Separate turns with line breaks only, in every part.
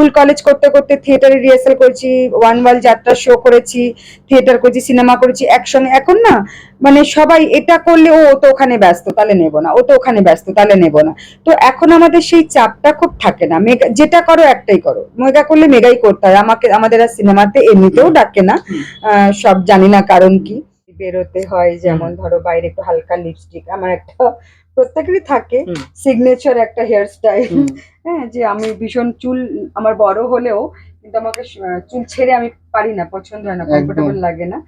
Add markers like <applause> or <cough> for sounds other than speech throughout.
School college করতে করতে থিয়েটারে রিহার্সাল করেছি ওয়ান ওয়াল যাত্রা শো করেছি থিয়েটার করেছি সিনেমা করেছি একসঙ্গে এখন না মানে সবাই এটা করলে ও তো ওখানে ব্যস্ত তাহলে নেব না ও তো ওখানে ব্যস্ত তাহলে নেব না। তো এখন আমাদের সেই চাপটা খুব থাকে না মেগা যেটা করো একটাই করো মেগা করলে মেগাই করতে হয় আমাকে আমাদের আর সিনেমাতে এমনিতেও ডাকে না আহ, সব জানি না কারণ কি। বেরোতে হয় যেমন ধরো বাইরে একটু হালকা লিপস্টিক আমার একটা প্রত্যেকেরই থাকে সিগনেচার একটা হেয়ার স্টাইল হ্যাঁ যে আমি ভীষণ চুল আমার বড় হলেও কিন্তু আমাকে চুল ছেড়ে আমি পারি না পছন্দ হয় না। কমফোর্টেবল লাগে না।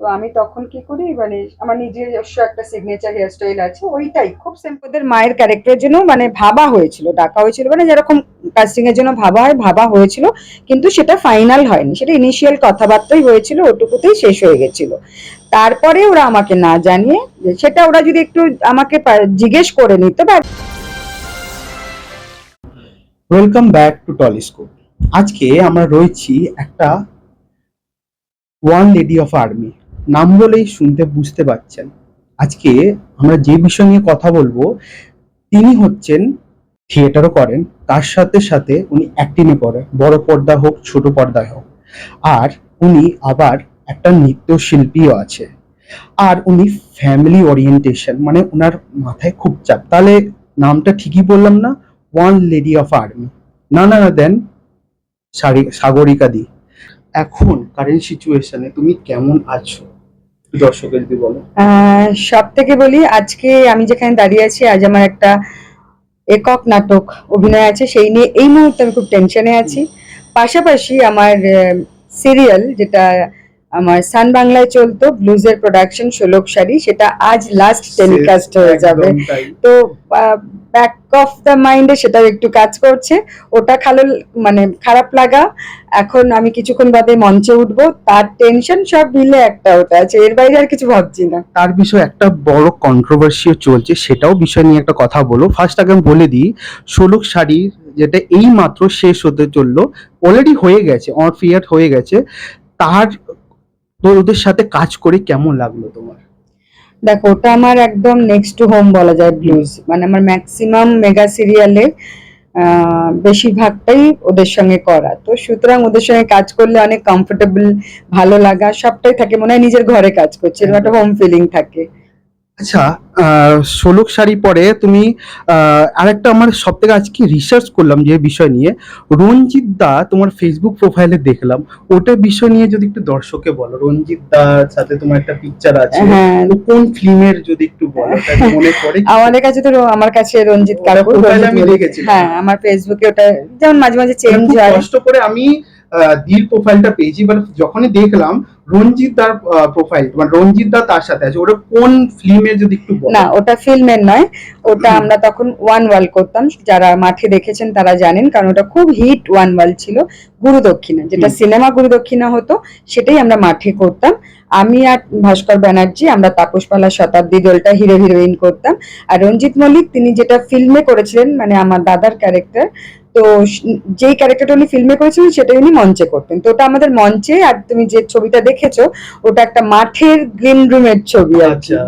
তো আমি তখন কি করি মানে আমার নিজস্ব একটা সিগনেচার হেয়ার স্টাইল আছে, ওইটাই। খুব সিম্পল মায়ের ক্যারেক্টারের জন্য মানে ভাবা হয়েছিল, ডাকা হয়েছিল মানে যেরকম কাস্টিং এর জন্য ভাবা হয়, ভাবা হয়েছিল, কিন্তু সেটা ফাইনাল হয়নি। সেটা ইনিশিয়াল কথাবার্তাই হয়েছিল, ওটুকুতেই শেষ হয়ে গেছিল। তারপরে ওরা আমাকে না জানিয়ে সেটা ওরা যদি একটু আমাকে জিজ্ঞেস করে নিত বা
ওয়েলকাম ব্যাক টু টলিস্কোপ আজকে আমরা রয়েছি একটা ওয়ান লেডি অফ আর্মি নাম বলেই শুনতে বুঝতে পারছেন। আজকে আমরা যে বিষয় নিয়ে কথা বলব, তিনি হচ্ছেন থিয়েটারও করেন, তার সাথে সাথে উনি অ্যাক্টিংও করেন, বড় পর্দা হোক, ছোট পর্দায় হোক। আর উনি আবার একটা নৃত্যশিল্পীও আছে। আর উনি ফ্যামিলি ওরিয়েন্টেশন মানে ওনার মাথায় খুব চাপ। তাহলে নামটা ঠিকই বললাম না? ওয়ান লেডি অফ আর্মি না না না, দেন সাগরিকা দি। এখন কারেন্ট সিচুয়েশনে তুমি কেমন আছো? একটু দর্শকের যদি বলো?
সব থেকে বলি, আজকে আমি যেখানে দাঁড়িয়ে আছি, আজ আমার একটা একক নাটক অভিনয় আছে, সেই নিয়ে এই মুহূর্তে আমি খুব টেনশনে আছি। পাশাপাশি আমার সিরিয়াল যেটা আমার সান বাংলায় চলতো ব্লুজের প্রোডাকশন ষোলক শাড়ি সেটা আজ লাস্ট টেলিকাস্ট হয়ে যাবে। তো ব্যাক অফ দ্য মাইন্ডে সেটাও একটু কাজ করছে। ওটা খালো মানে খারাপ লাগা। এখন আমি কিছুক্ষণ বাদে মঞ্চে উঠবো তার টেনশন সব মিলে একটা ওটা আছে এর বাইরে আর কিছু ভাবছি না।
তার বিষয়ে একটা বড় কন্ট্রোভার্সিও চলছে সেটাও বিষয় নিয়ে একটা কথা বলো। ফার্স্ট আগে আমি বলে দিই ষোলক শাড়ি যেটা এই মাত্র শেষ হতে চলল অলরেডি হয়ে গেছে অন ফিয়ার হয়ে গেছে। তার তো ওদের সাথে কাজ করে কেমন লাগল তোমার?
দেখো ওটা আমার একদম নেক্সট টু হোম বলা যায় ব্লুজ মানে আমার ম্যাক্সিমাম মেগা সিরিয়ালে বেশিরভাগটাই ওদের সঙ্গে করা। তো সুতরাং ওদের সঙ্গে কাজ করলে অনেক কমফোর্টেবল ভালো লাগা সবটাই থাকে। মনে হয় নিজের ঘরে কাজ করছে এরকম একটা হোম ফিলিং থাকে।
আচ্ছা ষোলক শাড়ি পরে তুমি আরেকটা আমার সব থেকে আজকে রিসার্চ করলাম যে বিষয় নিয়ে। রঞ্জিত দা তোমার ফেসবুক প্রোফাইলে দেখলাম। ওটা বিষয় নিয়ে যদি একটু দর্শককে বলো রঞ্জিত দার সাথে তোমার একটা পিকচার আছে।
হ্যাঁ
কোন ফিল্মের যদি একটু বলো তাহলে মনে পড়ে?
আমাদের কাছে তো আমার কাছে রঞ্জিত রঞ্জিত
আমি
বলে- হ্যাঁ আমার ফেসবুকে ওটা যেমন মাঝে মাঝে চেঞ্জ হয়।
কষ্ট করে আমি আহ, দির প্রোফাইলটা পেয়েছি বাট যখনই দেখলাম রঞ্জিত দার প্রোফাইল মানে রঞ্জিত দা তার সাথে আছে ওটা কোন ফিল্মে যদি একটু
না ওটা ফিল্মের নয় ওটা আমরা তখন ওয়ান ওয়াল করতাম যারা মাঠে দেখেছেন তারা জানেন কারণ ওটা খুব হিট ওয়ান ওয়াল ছিল গুরু দক্ষিণা যেটা সিনেমা গুরু দক্ষিণা হতো সেটাই আমরা মাঠে করতাম। আমি আর ভাস্কর ব্যানার্জি আমরা তাপসপালা শতাব্দী দলটা হিরো হিরোইন করতাম। আর রঞ্জিত মল্লিক তিনি যেটা ফিল্মে করেছিলেন মানে আমার দাদার ক্যারেক্টার তো যেই ক্যারেক্টারটা উনি ফিল্মে করেছিলেন সেটা উনি মঞ্চে করতেন। তো ওটা আমাদের মঞ্চে আর তুমি যে ছবিটা দেখেছ ওটা একটা মাঠের গ্রিন রুমের ছবি কি।
আচ্ছা।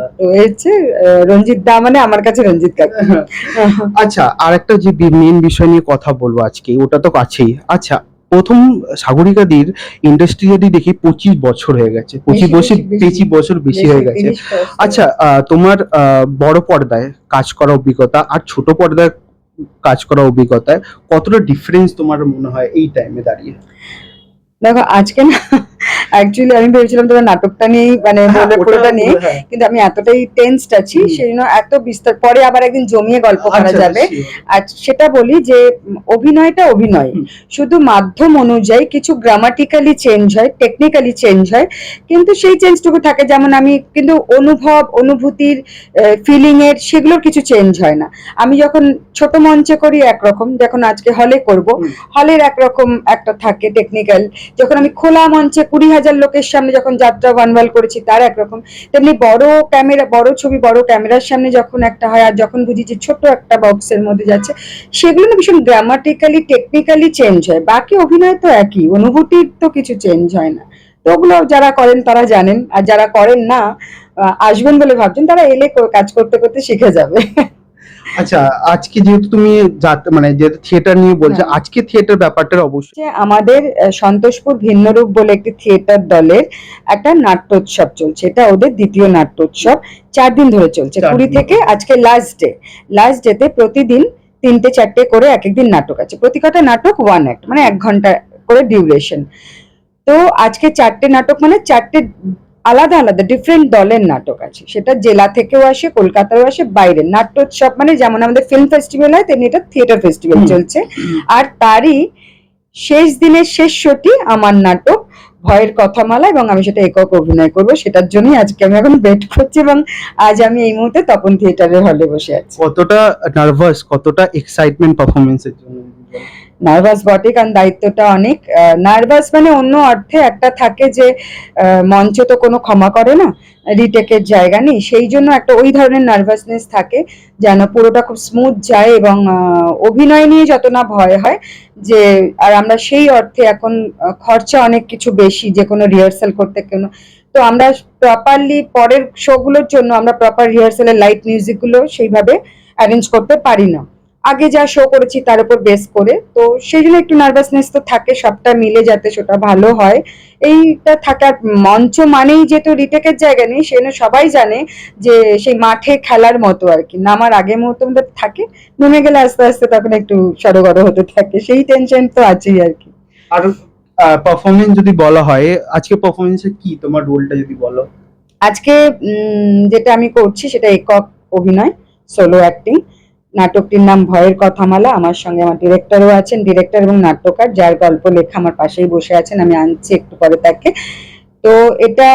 আহ, রঞ্জিত দা মানে আমার কাছে রঞ্জিত কাকু। <laughs>
আচ্ছা আর একটা যে মেন বিষয় নিয়ে কথা বলব আজকে ওটা তো আছেই আচ্ছা প্রথম সাগরিকাদির ইন্ডাস্ট্রি যদি দেখি পঁচিশ বছর হয়ে গেছে। পঁচিশ বছর
বেশি,
বছর বেশি হয়ে গেছে। আচ্ছা আহ, তোমার আহ, বড় পর্দায় কাজ করা অভিজ্ঞতা আর ছোট পর্দায় কাজ করা অভিজ্ঞতায় কতটা ডিফারেন্স তোমার মনে হয় এই টাইমে দাঁড়িয়ে?
দেখো আজকে না অ্যাকচুয়ালি আমি ভেবেছিলাম তোমার নাটকটা নিয়েই মানে
হ্যাঁ,
বলে পুরোটা নিয়ে। কিন্তু আমি এতটাই টেন্সড আছি সেই জন্য এত বিস্তার পরে আবার একদিন জমিয়ে গল্প করা
আচ্ছা,
যাবে। আর সেটা বলি যে অভিনয়টা অভিনয়। শুধু মাধ্যম অনুযায়ী কিছু গ্রামাটিক্যালি চেঞ্জ হয় টেকনিক্যালি চেঞ্জ হয় কিন্তু সেই চেঞ্জটুকু থাকে। যেমন আমি কিন্তু অনুভব অনুভূতির ফিলিং এর সেগুলোর কিছু চেঞ্জ হয় না। আমি যখন ছোট মঞ্চে করি একরকম যখন আজকে হলে করব। হলের একরকম একটা থাকে টেকনিক্যাল যখন আমি খোলা মঞ্চে কুড়ি হাজার লোকের সামনে যখন যাত্রা ওয়ানওয়াল করেছি, তার একরকম তেমনি বড় ক্যামেরা বড় ছবি, বড় ক্যামেরার সামনে যখন একটা হয়, আর যখন বুঝি যে ছোট একটা বক্সের মধ্যে যাচ্ছে, সেগুলো না ভীষণ গ্রামাটিক্যালি টেকনিক্যালি চেঞ্জ হয়। বাকি অভিনয় তো একই, অনুভূতির তো কিছু চেঞ্জ হয় না। তো ওগুলো যারা করেন, তারা জানেন। আর যারা করেন না আসবেন বলে ভাবছেন, তারা এলে কাজ করতে করতে শিখে যাবে।
আচ্ছা আজকে যেহেতু তুমি মানে যেহেতু থিয়েটার নিয়ে বলছো
হ্যাঁ।
আজকে থিয়েটার ব্যাপারটা অবশ্যই
আমাদের সন্তোষপুর ভিন্নরূপ বলে একটি থিয়েটার দলের একটা নাট্যোৎসব চলছে। এটা ওদের দ্বিতীয় নাট্যোৎসব। চার দিন ধরে চলছে। কুড়ি থেকে আজকে লাস্ট ডে লাস্ট ডেতে প্রতিদিন তিনটে চারটে করে এক একদিন নাটক আছে। প্রতি কটা নাটক ওয়ান অ্যাক্ট মানে এক ঘণ্টা করে ডিউরেশন তো আজকে চারটে নাটক মানে চারটে আলাদা আলাদা ডিফারেন্ট দলের নাটক আছে। সেটা জেলা থেকেও আসে কলকাতাও আসে বাইরের নাট্যোৎসব মানে যেমন আমাদের ফিল্ম ফেস্টিভ্যাল হয় তেমনি এটা থিয়েটার ফেস্টিভ্যাল চলছে। আর তারই শেষ দিনের শেষ শোটি আমার নাটক ভয়ের কথামালা এবং আমি সেটা একক অভিনয় করব সেটার জন্যই আজকে আমি এখন ওয়েট করছি এবং আজ আমি এই মুহূর্তে তপন থিয়েটারের হলে বসে আছি।
কতটা নার্ভাস কতটা এক্সাইটমেন্ট পারফরমেন্সের জন্য?
নার্ভাস বটে, কারণ দায়িত্বটা অনেক নার্ভাস মানে অন্য অর্থে একটা থাকে যে মঞ্চ তো কোনো ক্ষমা করে না রিটেকের জায়গা নেই, সেই জন্য একটা ওই ধরনের নার্ভাসনেস থাকে, যেন পুরোটা খুব স্মুথ যায় এবং অভিনয় নিয়ে যত না ভয় হয়, যে, আর আমরা সেই অর্থে এখন খরচা অনেক কিছু বেশি, যে কোনো রিহার্সাল করতে কোনো, তো আমরা প্রপারলি পরের শোগুলোর জন্য আমরা প্রপার রিহার্সালের লাইট মিউজিকগুলো সেইভাবে অ্যারেঞ্জ করতে পারি না। আগে যা শো করেছি তার উপর বেস করে। তো সেই জন্য একটু নার্ভাসনেস তো থাকে সবটা মিলে যাতে সেটা ভালো হয়। এইটা থাকার মঞ্চ মানেই যেহেতু রিটেকের জায়গা নেই সেজন্য সবাই জানে যে সেই মাঠে খেলার মতো আর কি। নামার আগে মুহূর্তে মধ্যে থাকে নেমে গেলে আস্তে আস্তে তখন একটু সড়গড় হতে থাকে। সেই টেনশন তো আছেই আর কি।
আর পারফরমেন্স যদি বলা হয় আজকে পারফরমেন্সে কি তোমার রোলটা যদি বলো?
আজকে যেটা আমি করছি সেটা একক অভিনয় সোলো অ্যাক্টিং নাটকটির নাম ভয়ের কথামালা। আমার সঙ্গে আমার ডিরেক্টরও আছেন ডিরেক্টর এবং নাট্যকার, যার গল্প, লেখা আমার পাশেই বসে আছেন, আমি আনছি একটু পরে তাকে। তো এটা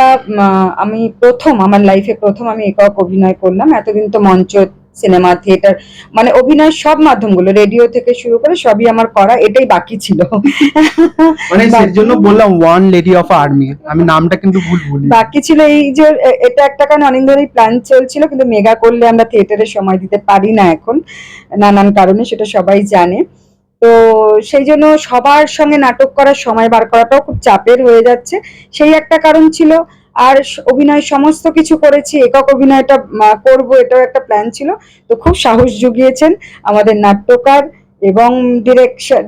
আমি প্রথম, আমার লাইফে প্রথম আমি একক অভিনয় করলাম। এতদিন তো মঞ্চ সিনেমা থিয়েটার মানে অভিনয় সব মাধ্যমগুলো রেডিও থেকে শুরু করে সবই আমার করা এটাই বাকি ছিল।
মানে জন্য বললাম ওয়ান লেডি অফ আর্মি আমি নামটা কিন্তু ভুল বলি
বাকি ছিল এই যে এটা একটা কারণ অনেক ধরেই প্ল্যান চলছিল কিন্তু মেগা করলে আমরা থিয়েটারে সময় দিতে পারি না এখন নানান কারণে সেটা সবাই জানে। তো সেই জন্য সবার সঙ্গে নাটক করার সময় বার করাটাও খুব চাপের হয়ে যাচ্ছে। সেই একটা কারণ ছিল আর অভিনয় সমস্ত কিছু করেছি একক অভিনয়টা করব এটাও একটা প্ল্যান ছিল। তো খুব সাহস জুগিয়েছেন আমাদের নাট্যকার এবং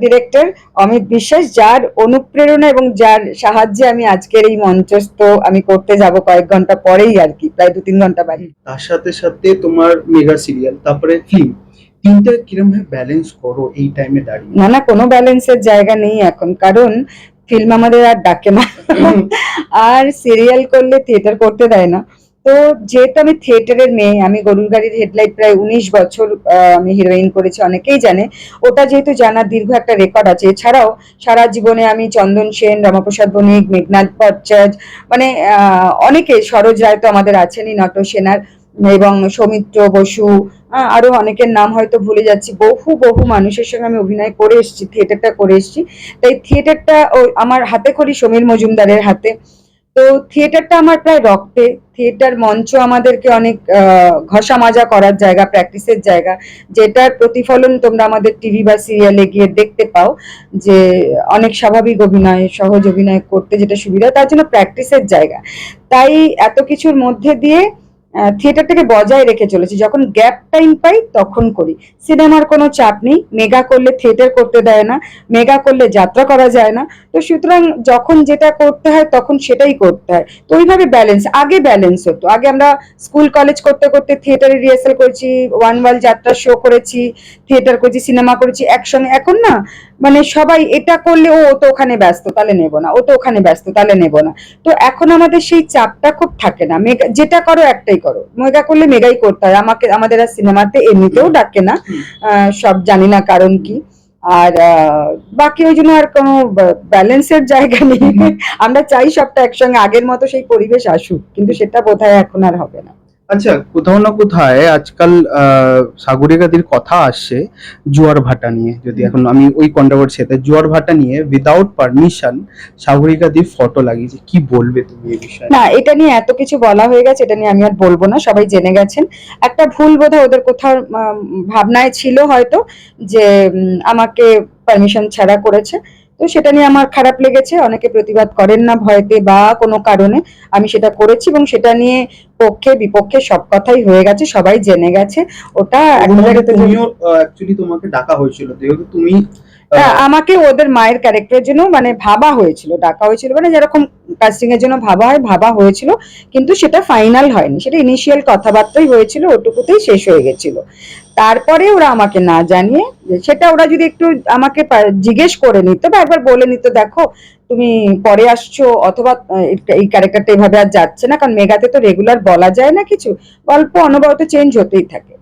ডিরেক্টর অমিত বিশ্বাস যার অনুপ্রেরণা এবং যার সাহায্যে আমি আজকের এই মঞ্চস্থ আমি করতে যাব কয়েক ঘণ্টা পরেই আর কি প্রায় দু তিন ঘণ্টা বাকি।
তার সাথে সাথে তোমার মেগা সিরিয়াল তারপরে ফিল্ম তিনটা কিরম ভাবে ব্যালেন্স করো এই টাইমে দাঁড়িয়ে?
না না কোনো ব্যালেন্সের জায়গা নেই এখন কারণ ফিল্ম আমাদের আর ডাকে না। আর সিরিয়াল করলে থিয়েটার করতে দেয় না। তো যেহেতু আমি থিয়েটারের মেয়ে আমি গরুর গাড়ির হেডলাইট প্রায় উনিশ বছর আমি হিরোইন করেছি অনেকেই জানে। ওটা যেহেতু জানার দীর্ঘ একটা রেকর্ড আছে। এছাড়াও সারা জীবনে আমি চন্দন সেন রমাপ্রসাদ বণিক মেঘনাথ ভট্টাচার্য মানে আহ, অনেকে সরোজ রায় তো আমাদের আছেনই নট সেনার এবং সৌমিত্র বসু আহ, আরও অনেকের নাম হয়তো ভুলে যাচ্ছি। বহু বহু মানুষের সঙ্গে আমি অভিনয় করে এসেছি থিয়েটারটা করে এসেছি। তাই থিয়েটারটা আমার হাতে করি সমীর মজুমদারের হাতে। তো থিয়েটারটা আমার প্রায় রক্তে। থিয়েটার মঞ্চ আমাদেরকে অনেক ঘষা মাজা করার জায়গা প্র্যাকটিসের জায়গা যেটার প্রতিফলন তোমরা আমাদের টিভি বা সিরিয়ালে গিয়ে দেখতে পাও যে অনেক স্বাভাবিক অভিনয় সহজ অভিনয় করতে যেটা সুবিধা তার জন্য প্র্যাকটিসের জায়গা। তাই এত কিছুর মধ্যে দিয়ে থিয়েটারটাকে বজায় রেখে চলেছি। যখন গ্যাপ টাইম পাই, তখন করি। সিনেমার কোনো চাপ নেই। মেগা করলে থিয়েটার করতে দেয় না। মেগা করলে যাত্রা করা যায় না। তো সুতরাং যখন যেটা করতে হয়, তখন সেটাই করতে হয়। তো ওইভাবে ব্যালেন্স আগে ব্যালেন্স হতো। আগে আমরা স্কুল কলেজ করতে করতে থিয়েটারে রিহার্সাল করেছি ওয়ান ওয়াল যাত্রা শো করেছি, থিয়েটার করেছি সিনেমা করেছি, একসঙ্গে। এখন না মানে সবাই এটা করলে ও তো ওখানে ব্যস্ত, তাহলে নেব না। ও তো ওখানে ব্যস্ত, তাহলে নেব না। তো এখন আমাদের সেই চাপটা খুব থাকে না। মেগা, যেটা করো একটাই করো। মেগা করলে মেগাই করতে হয়। আমাকে আমাদের আর সিনেমাতে এমনিতেও ডাকে না। আহ, সব জানি না কারণ কি। আর বাকি ওই জন্য আর কোনো ব্যালেন্সের জায়গা নেই। আমরা চাই সবটা একসঙ্গে আগের মতো সেই পরিবেশ আসুক। কিন্তু সেটা বোধহয় এখন আর হবে না।
আচ্ছা কোথাও না কোথায় আজকাল সাগরিকাদির কথা আসছে জোয়ার ভাটা নিয়ে। যদি এখন আমি ওই কন্ট্রোভার্সিতে জোয়ার ভাটা নিয়ে উইদাউট পারমিশন সাগরিকাদির ফটো লাগিয়েছে। কি বলবে তুমি এই বিষয়ে?
না এটা নিয়ে এত কিছু বলা হয়ে গেছে এটা নিয়ে আমি আর বলব না সবাই জেনে গেছেন। একটা ভুল বোধহয় ওদের কোথাও ভাবনায় ছিল হয়তো যে আমাকে পারমিশন ছাড়া করেছে। তো সেটা নিয়ে আমার খারাপ লেগেছে। অনেকে প্রতিবাদ করেন না ভয়তে বা কোনো কারণে। আমি সেটা করেছি এবং সেটা নিয়ে পক্ষে বিপক্ষে সব কথাই হয়ে গেছে সবাই জেনে গেছে। ওটা
তুমিও অ্যাকচুয়ালি তোমাকে ডাকা হয়েছিল। যেহেতু তুমি
আমাকে ওদের মায়ের ক্যারেক্টারের জন্য মানে ভাবা হয়েছিল, ডাকা হয়েছিল। মানে যেরকম কাস্টিং এর জন্য ভাবা হয়, ভাবা হয়েছিল, কিন্তু সেটা ফাইনাল হয়নি। সেটা ইনিশিয়াল কথাবার্তাই হয়েছিল, ওটুকুতেই শেষ হয়ে গেছিল। তারপরে ওরা আমাকে না জানিয়ে সেটা ওরা যদি একটু আমাকে জিজ্ঞেস করে নিত বা একবার বলে নিত, দেখো, তুমি পরে আসছো, অথবা এই- ক্যারেক্টারটা এভাবে আর যাচ্ছে না, কারণ মেগাতে তো রেগুলার বলা যায় না কিছু। গল্প অনবরত চেঞ্জ হতেই থাকে।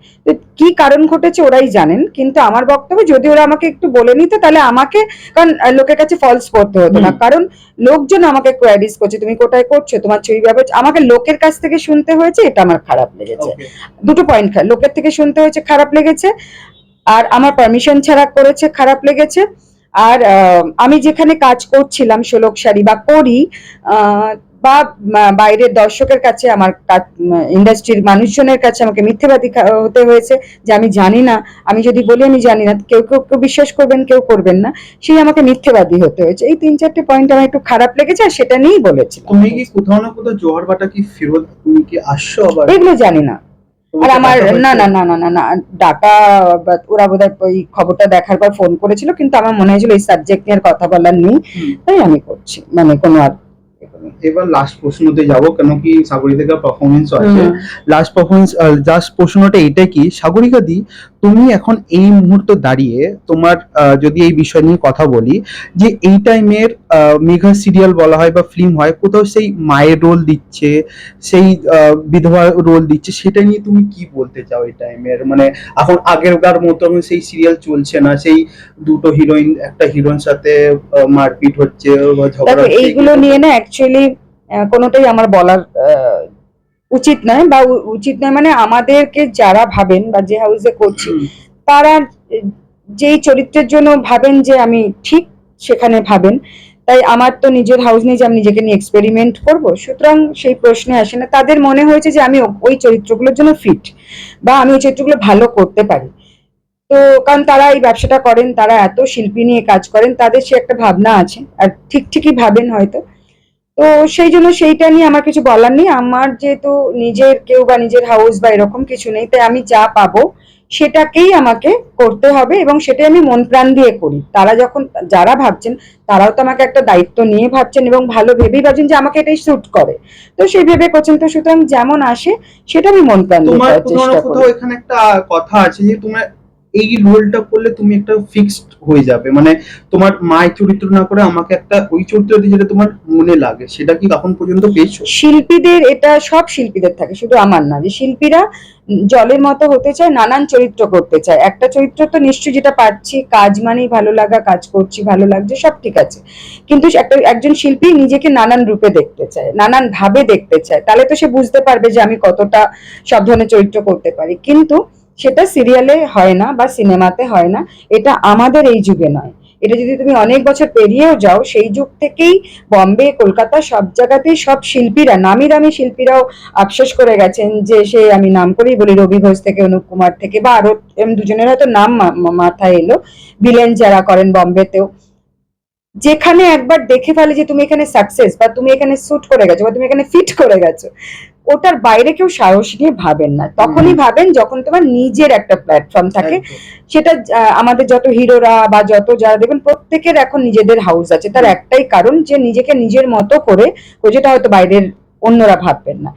কি কারণ ঘটেছে ওরাই জানেন কিন্তু আমার বক্তব্য যদি ওরা আমাকে একটু বলে নিত তাহলে আমাকে কারণ লোকের কাছে ফলস করতে হতো না। কারণ লোকজন আমাকে কোয়ারিজ করছে তুমি কোথায় করছ তোমার ছবি ব্যবহার আমাকে লোকের কাছ থেকে শুনতে হয়েছে এটা আমার খারাপ লেগেছে। দুটো পয়েন্ট লোকের থেকে শুনতে হয়েছে খারাপ লেগেছে আর আমার পারমিশন ছাড়া করেছে খারাপ লেগেছে। আর আমি যেখানে কাজ করছিলাম ষোলক শাড়ি বা করি আহ, বা বাইরের দর্শকের কাছে আমার ইন্ডাস্ট্রির মানুষজনের কাছে আমাকে মিথ্যেবাদী হতে হয়েছে যে আমি জানি না। আমি যদি বলি আমি জানি না কেউ কেউ কেউ বিশ্বাস করবেন কেউ করবেন না। সেই আমাকে মিথ্যেবাদী হতে হয়েছে। এই তিন চারটে পয়েন্ট আমার একটু খারাপ লেগেছে আর সেটা নিয়েই বলেছিলাম।
তুমি কি কোথাও না কোথাও জোয়ার ভাটা কি ফেরত তুমি কি আসছো আবার?
এগুলো জানি না। আর আমার না না না না না না ডাকা ওরা বোধহয় ওই খবরটা দেখার পর ফোন করেছিল কিন্তু আমার মনে হয়েছিল এই সাবজেক্ট নিয়ে আর কথা বলার নেই। তাই আমি করছি মানে কোনো আর
এবার লাস্ট প্রশ্নতে যাব কেন কি সাগরিকা পারফরমেন্স আছে। লাস্ট পারফরমেন্স লাস্ট প্রশ্নটা এটা কি? সাগরিকা দি তুমি এখন এই মুহূর্তে দাঁড়িয়ে তোমার যদি এই বিষয় নিয়ে কথা বলি যে এই টাইমের মেঘা সিরিয়াল বলা হয় বা ফিল্ম হয় কোথাও সেই মায়ের রোল দিচ্ছে সেই বিধবা রোল দিচ্ছে সেটা নিয়ে তুমি কি বলতে চাও এই টাইমের মানে এখন আগেরকার মতো সেই সিরিয়াল চলছে না সেই দুটো হিরোইন একটা হিরোইন সাথে মারপিট হচ্ছে
এইগুলো নিয়ে না অ্যাকচুয়ালি কোনোটাই আমার বলার উচিত নয় বা উচিত নয় মানে আমাদেরকে যারা ভাবেন বা যে হাউসে করছি তারা যেই চরিত্রের জন্য ভাবেন যে আমি ঠিক সেখানে ভাবেন তাই আমার তো নিজের হাউস নেই যে আমি নিজেকে নিয়ে এক্সপেরিমেন্ট করব সুতরাং সেই প্রশ্নে আসে না। তাদের মনে হয়েছে যে আমি ওই চরিত্রগুলোর জন্য ফিট বা আমি ওই চরিত্রগুলো ভালো করতে পারি। তো কারণ তারা এই ব্যবসাটা করেন তারা এত শিল্পী নিয়ে কাজ করেন তাদের সে একটা ভাবনা আছে আর ঠিক ঠিকই ভাবেন হয়তো। তো সেই জন্য সেইটা নিয়ে আমার কিছু বলার নেই। আমার যেহেতু নিজের কেউ বা নিজের হাউস বা এরকম কিছু নেই তাই আমি যা পাবো সেটাকেই আমাকে করতে হবে এবং সেটাই আমি মন প্রাণ দিয়ে করি। তারা যখন যারা ভাবছেন তারাও তো আমাকে একটা দায়িত্ব নিয়ে ভাবছেন এবং ভালো ভেবেই ভাবছেন যে আমাকে এটাই স্যুট করে। তো সেই ভেবে করছেন। তো সুতরাং যেমন আসে সেটা আমি মন প্রাণ দিয়ে করার চেষ্টা করি।
এখানে একটা কথা আছে যে তোমার এই রোলটা করলে তুমি একটা ফিক্সড হয়ে যাবে। মানে তোমার মায়ের চরিত্র না করে আমাকে একটা ওই চরিত্র দিয়ে যেটা তোমার মনে লাগে, সেটা কি এখন পর্যন্ত পেয়েছ?
শিল্পীদের এটা সব শিল্পীদের থাকে, শুধু আমার না, যে শিল্পীরা জলের মতো হতে চায়, নানান চরিত্র করতে চায়। একটা চরিত্র তো নিশ্চয়ই যেটা পাচ্ছি কাজ মানেই ভালো লাগা, কাজ করছি, ভালো লাগছে, সব ঠিক আছে। কিন্তু একটা, একজন শিল্পী নিজেকে নানান রূপে দেখতে চায়, নানান ভাবে দেখতে চায়। তাহলে তো সে বুঝতে পারবে যে আমি কতটা সব ধরনের চরিত্র করতে পারি। কিন্তু সেটা সিরিয়ালে হয় না বা সিনেমাতে হয় না, এটা আমাদের এই যুগে নয়। এটা যদি তুমি অনেক বছর পেরিয়েও যাও, সেই যুগ থেকেই বম্বে, কলকাতা সব জায়গাতেই সব শিল্পীরা, নামি দামি শিল্পীরাও আফসোস করে গেছেন যে সে আমি নাম করেই বলি রবি ঘোষ থেকে, অনুপ কুমার থেকে, বা আরও এরম দুজনের হয়তো নাম মাথায় এলো। ভিলেন যারা করেন বম্বেতেও। যেখানে একবার দেখে ফেলে যে তুমি এখানে সাকসেস বা তুমি এখানে শুট করে গেছো বা তুমি এখানে ফিট করে গেছো ওটার বাইরে কেউ সাহস নিয়ে ভাবেন না। তখনই ভাবেন যখন তোমার নিজের একটা প্ল্যাটফর্ম থাকে। সেটা আমাদের যত হিরোরা বা যত যারা দেখবেন প্রত্যেকের এখন নিজেদের হাউস আছে। তার একটাই কারণ যে নিজেকে নিজের মতো করে ও যেটা হয়তো বাইরের অন্যরা ভাববেন না।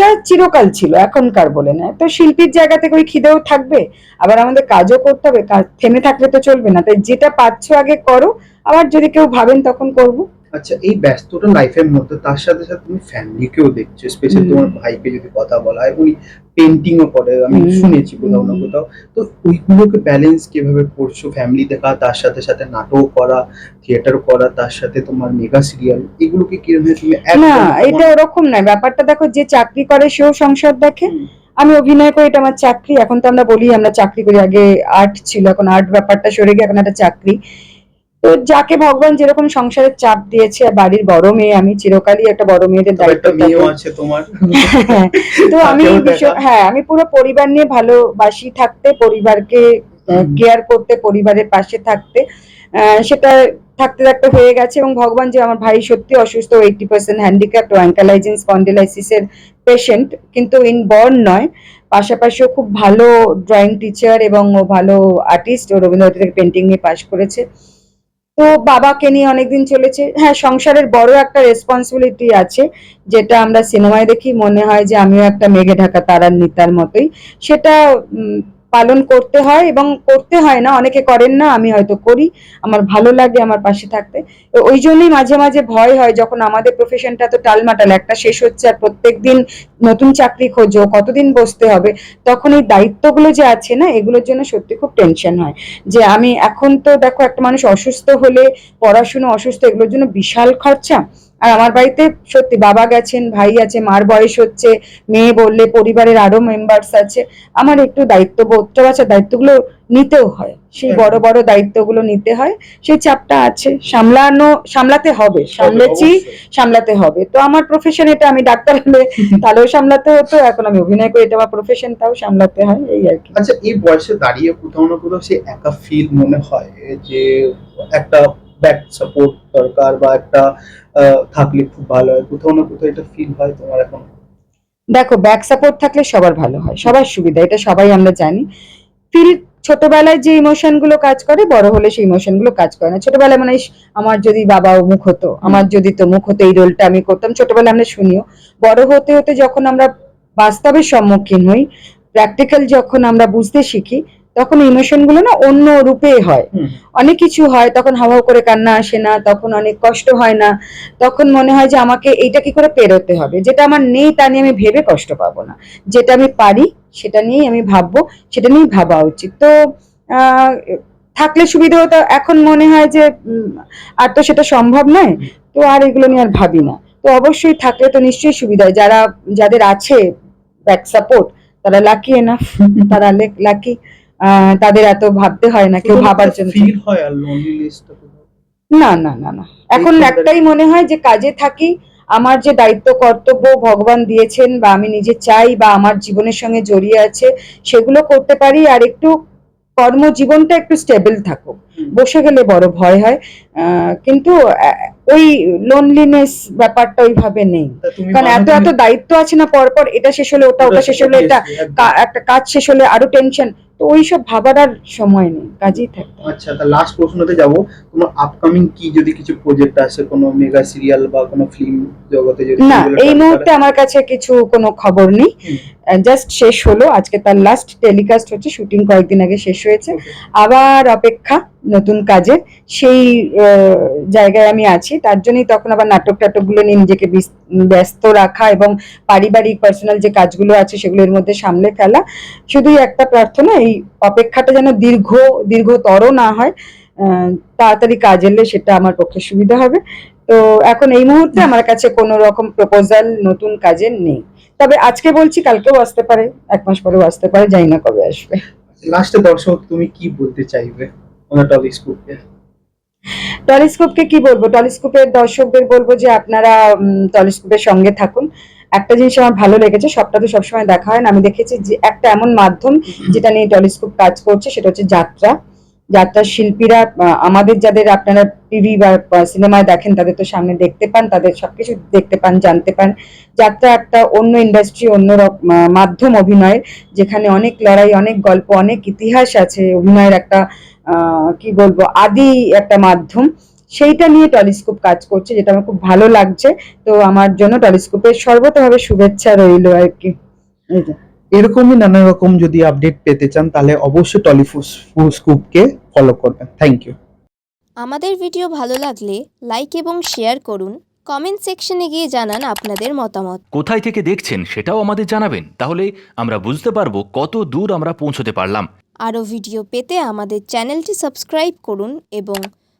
এইটা চিরকাল ছিল, এখনকার বলে না। তো শিল্পীর জায়গা থেকে ওই খিদেও থাকবে, আবার আমাদের কাজও করতে হবে থেমে থাকলে তো চলবে না। তাই যেটা পাচ্ছ আগে করো, আবার যদি কেউ ভাবেন তখন করব।
আচ্ছা এই ব্যস্ততা লাইফের মধ্যে তার সাথে সাথে তুমি ফ্যামিলিকেও দেখছ স্পেশালি। তোমার ভাইকে যদি কথা বলা হয় উনি পেন্টিংও করে আমি শুনেছি কোথাও না। কোথাও। তো ওইগুলোকে ব্যালেন্স কীভাবে করছ? ফ্যামিলি দেখা তার সাথে সাথে নাটক করা থিয়েটার করা তার সাথে তোমার মেগা সিরিয়াল এগুলোকে কীভাবে তুমি
না এটা ওরকম নয়। ব্যাপারটা দেখো যে চাকরি করে সেও সংসার দেখে। আমি অভিনয় করি এটা আমার চাকরি। এখন তো আমরা বলি আমরা চাকরি করি। আগে আর্ট ছিল এখন আর্ট ব্যাপারটা সরে গিয়ে এখন একটা চাকরি। তো যাকে ভগবান যেরকম সংসারের চাপ দিয়েছে আর বাড়ির বড় মেয়ে আমি চিরকালই একটা বড় মেয়েদের দায়িত্ব
তোমার।
তো আমি। হ্যাঁ আমি পুরো পরিবার নিয়ে ভালোবাসি থাকতে পরিবারকে কেয়ার করতে পরিবারের পাশে থাকতে সেটা থাকতে থাকতে হয়ে গেছে এবং ভগবান যে আমার ভাই সত্যি অসুস্থ এইটি পার্সেন্ট হ্যান্ডিক্যাপ ও অ্যাঙ্কালাইজিং স্পন্ডিলাইসিসের পেশেন্ট কিন্তু ইন বর্ন নয় পাশাপাশিও খুব ভালো ড্রয়িং টিচার এবং ও ভালো আর্টিস্ট ও রবীন্দ্রনাথ থেকে পেন্টিং নিয়ে পাশ করেছে। তো বাবাকে নিয়ে অনেকদিন চলেছে। হ্যাঁ সংসারের বড় একটা রেসপন্সিবিলিটি আছে, যেটা আমরা সিনেমায় দেখি, মনে হয় যে আমিও একটা মেঘে ঢাকা তারার নিতার মতোই। সেটা পালন করতে হয় এবং করতে হয় না, অনেকে করেন না, আমি হয়তো করি, আমার ভালো লাগে আমার পাশে থাকতে। ওই জন্যই মাঝে মাঝে ভয় হয় যখন আমাদের প্রফেশনটা তো টালমাটাল, একটা শেষ হচ্ছে আর প্রত্যেকদিন নতুন চাকরি খোঁজো, কতদিন বসতে হবে, তখন এই দায়িত্বগুলো যে আছে না, এগুলোর জন্য সত্যি খুব টেনশন হয়। যে আমি এখন তো দেখো একটা মানুষ অসুস্থ হলে, পড়াশুনো অসুস্থ, এগুলোর জন্য বিশাল খরচা। আর আমার বাড়িতে সত্যি বাবা গেছেন ভাই আছে মার বয়স হচ্ছে মেয়ে বললে পরিবারের আরও মেম্বার্স আছে। আমার একটু দায়িত্ব দায়িত্ববোধটা আছে দায়িত্বগুলো নিতেও হয়। সেই বড় বড় দায়িত্বগুলো নিতে হয় সেই চাপটা আছে। সামলানো সামলাতে হবে সামলেছি সামলাতে হবে। তো আমার প্রফেশন এটা আমি ডাক্তার হলে তাহলেও সামলাতে হতো এখন আমি অভিনয় করি এটা আমার প্রফেশন তাও সামলাতে হয় এই আর কি।
আচ্ছা এই বয়সে দাঁড়িয়ে কোথাও না কোথাও সে একা ফিল মনে হয়? যে একটা ব্যাক সাপোর্ট দরকার বা একটা থাকলে খুব ভালো হয়। কোথাও না কোথাও এটা ফিল হয় তোমার এখন।
দেখো ব্যাক সাপোর্ট থাকলে সবার ভালো হয় সবার সুবিধা এটা সবাই আমরা জানি। ফিল ছোটবেলায় যে ইমোশনগুলো কাজ করে বড় হলে সেই ইমোশনগুলো কাজ করে না। ছোটবেলায় মানে আমার যদি বাবা মুখ হতো আমার যদি তো মুখ হতো এই রোলটা আমি করতাম। ছোটবেলায় আমরা শুনিও বড় হতে হতে যখন আমরা বাস্তবের সম্মুখীন হই প্র্যাকটিক্যাল যখন আমরা বুঝতে শিখি তখন ইমোশনগুলো না অন্য রূপে হয়। অনেক কিছু হয় তখন হাওয়া করে কান্না আসে না তখন অনেক কষ্ট হয় না। তখন মনে হয় যে আমাকে এইটা কি করে পেরোতে হবে? যেটা আমার নেই তা নিয়ে আমি ভেবে কষ্ট পাবো না। যেটা আমি পারি সেটা নিয়েই আমি ভাববো সেটা নিয়েই ভাবা উচিত। তো থাকলে সুবিধা হতো। এখন মনে হয় যে আর তো সেটা সম্ভব নয়। তো আর এগুলো নিয়ে আর ভাবি না। তো অবশ্যই থাকলে তো নিশ্চয়ই সুবিধা হয়। যারা যাদের আছে ব্যাক সাপোর্ট তারা লাকি এনাফ <laughs> তারা লাকি তাদের এত ভাবতে হয় না কেউ ভাবার জন্য।
ফিল হয় আর
না না না না। এখন একটাই মনে হয় যে কাজে থাকি আমার যে দায়িত্ব কর্তব্য ভগবান দিয়েছেন বা আমি নিজে চাই বা আমার জীবনের সঙ্গে জড়িয়ে আছে সেগুলো করতে পারি আর একটু কর্মজীবনটা একটু স্টেবল থাকুক। বসে গেলে বড় ভয় হয়। কিন্তু ওই লোনলিনেস ব্যাপারটা ওইভাবে নেই। কারণ এত এত দায়িত্ব আছে না পরপর এটা শেষ হলে ওটা ওটা শেষ হলে এটা একটা কাজ শেষ হলে আরও টেনশন তো ওইসব ভাবার আর সময় নেই কাজেই থাকতে
আচ্ছা তা লাস্ট প্রশ্নতে যাব। তোমার আপকামিং কি যদি কিছু প্রজেক্ট আসে কোনো মেগা সিরিয়াল বা কোনো ফিল্ম জগতে যদি
না এই মুহূর্তে আমার কাছে কিছু কোনো খবর নেই। জাস্ট শেষ হলো আজকে তার লাস্ট টেলিকাস্ট হচ্ছে শুটিং কয়েকদিন আগে শেষ হয়েছে। আবার অপেক্ষা নতুন কাজের। সেই জায়গায় আমি আছি। তার জন্যই তখন আবার নাটক টাটকগুলো নিয়ে নিজেকে ব্যস্ত রাখা এবং পারিবারিক পার্সোনাল যে কাজগুলো আছে সেগুলোর মধ্যে সামলে ফেলা। শুধুই একটা প্রার্থনা এই অপেক্ষাটা যেন দীর্ঘ দীর্ঘতর না হয় তাড়াতাড়ি কাজ এলে সেটা আমার পক্ষে সুবিধা হবে। তো এখন এই মুহূর্তে আমার কাছে কোনো রকম প্রপোজাল নতুন কাজের নেই। তবে আজকে বলছি কালকেও আসতে পারে এক মাস পরেও আসতে পারে জানি না কবে আসবে।
লাস্টে দর্শক তুমি কি বলতে চাইবে ওনার টপিক স্কুপকে
টলিস্কোপকে কি বলব? টলিস্কোপের দর্শকদের বলব যে আপনারা টলিস্কোপের সঙ্গে থাকুন। একটা জিনিস আমার ভালো লেগেছে, সবটা তো সবসময় দেখা হয় না। আমি দেখেছি যে একটা এমন মাধ্যম যেটা নিয়ে টলিস্কোপ কাজ করছে, সেটা হচ্ছে যাত্রা। যাত্রার শিল্পীরা আমাদের যাদের আপনারা টিভি বা সিনেমায় দেখেন, তাদের তো সামনে দেখতে পান, তাদের সবকিছু দেখতে পান, জানতে পান। যাত্রা একটা অন্য ইন্ডাস্ট্রি অন্য মাধ্যম অভিনয়ের যেখানে অনেক লড়াই, অনেক গল্প, অনেক ইতিহাস আছে অভিনয়ের একটা কি বলব, আদি একটা মাধ্যম। সেইটা নিয়ে টলিস্কোপ কাজ করছে যেটা আমার খুব ভালো লাগছে। তো আমার জন্য টলিস্কোপের সর্বতভাবে শুভেচ্ছা রইল আর কি।
এরকমই নানা রকম যদি আপডেট পেতে চান তাহলে অবশ্যই টলিফুস স্কুপকে ফলো করবেন। থ্যাংক ইউ
আমাদের ভিডিও ভালো লাগলে লাইক এবং শেয়ার করুন। কমেন্ট সেকশনে গিয়ে জানান আপনাদের মতামত।
কোথায় থেকে দেখছেন সেটাও আমাদের জানাবেন। তাহলে আমরা বুঝতে পারব কত দূর আমরা পৌঁছতে পারলাম।
আরও ভিডিও পেতে আমাদের চ্যানেলটি সাবস্ক্রাইব করুন এবং